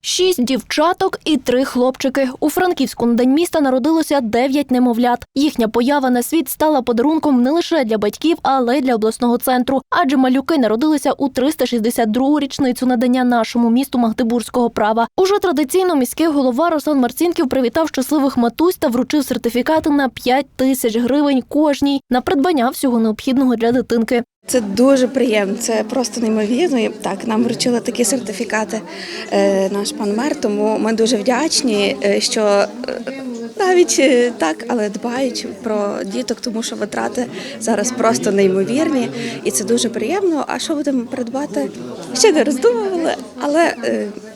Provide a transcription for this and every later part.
Шість дівчаток і три хлопчики. У Франківську на день міста народилося дев'ять немовлят. Їхня поява на світ стала подарунком не лише для батьків, але й для обласного центру. Адже малюки народилися у 362-річницю річницю надання нашому місту Магдебурзького права. Уже традиційно міський голова Руслан Марцінків привітав щасливих матусь та вручив сертифікати на 5 тисяч гривень кожній на придбання всього необхідного для дитинки. Це дуже приємно, це просто неймовірно. Так, нам вручили такі сертифікати е, наш пан мер, тому ми дуже вдячні, е, що е, навіть так, але дбають про діток, тому що витрати зараз просто неймовірні, і це дуже приємно. А що будемо придбати? Ще не роздумували, але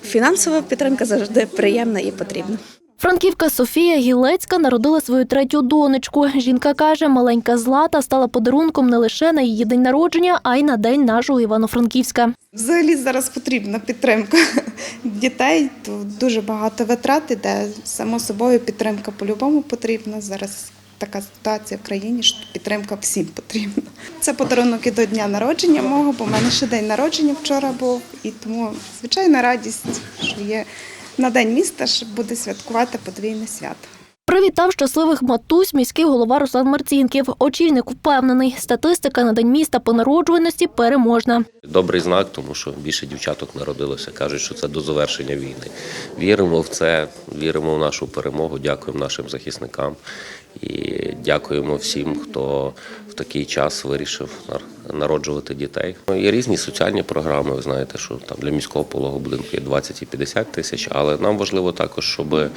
фінансова підтримка завжди приємна і потрібна. Франківка Софія Гілецька народила свою третю донечку. Жінка каже, маленька злата стала подарунком не лише на її день народження, а й на день нашого Івано-Франківська. Взагалі зараз потрібна підтримка дітей. Тут дуже багато витрат іде. Само собою підтримка по-любому потрібна. Зараз така ситуація в країні, що підтримка всім потрібна. Це подарунок і до дня народження мого, бо в мене ще день народження вчора був. І тому звичайна радість, що є на день міста, ж буде святкувати подвійне свято. Привітав щасливих матусь міський голова Руслан Марцінків. Очільник впевнений, статистика на день міста по народжуваності переможна. Добрий знак, тому що більше дівчаток народилося. Кажуть, що це до завершення війни. Віримо в це, віримо в нашу перемогу. Дякуємо нашим захисникам і дякуємо всім, хто в такий час вирішив нар- народжувати дітей. Ну, Є різні соціальні програми. Ви знаєте, що там для міського пологового будинку є 20 і 50 тисяч, але нам важливо також, щоб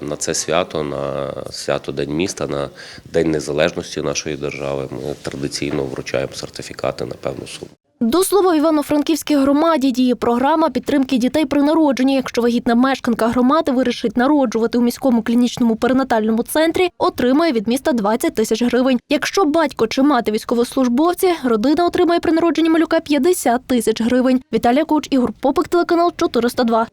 на це свято, на свято День міста, на День Незалежності нашої держави, ми традиційно вручаємо сертифікати на певну суму. До слова, в Івано-Франківській громаді діє програма підтримки дітей при народженні. Якщо вагітна мешканка громади вирішить народжувати у міському клінічному перинатальному центрі, отримає від міста 20 тисяч гривень. Якщо батько чи мати військовослужбовці, родина отримає при народженні малюка 50 тисяч гривень. Віталія Куч, Ігор Попик, телеканал 402.